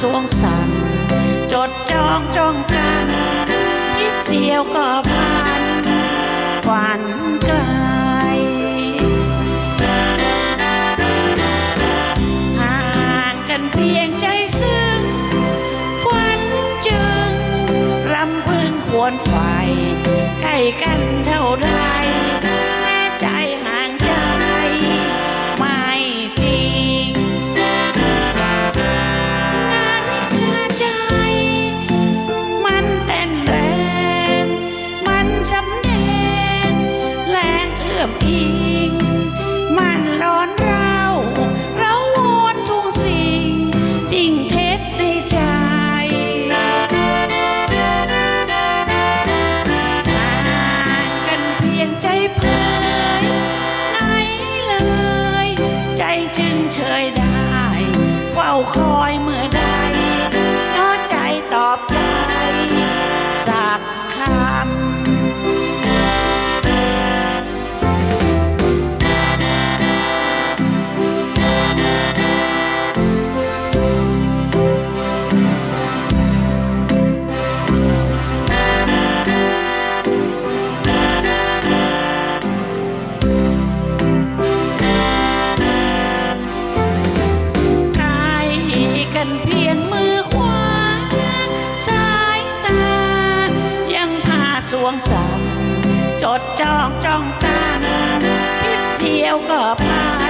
สวงสั่นจดจองจ้องกันนิดเดียวก็ผ่านฝันไกลห่างกันเพียงใจซึ่งฝันจึงรำพึงควรไฟใกล้กันเท่าไรแม้ใจห สำแดงแรงเอื้อมอิง มันร้อนเราเราวอนทุกสิ่งจริงเท็จในใจห่างกันเพียงใจเพยไหนเลย ใจจึงเฉยได้ เฝ้าคอยเมื่อใด กันเพียงมือขวาสายตา ยังพาสวงสันจดจ้องจ้องตาพิบเดียวก็พา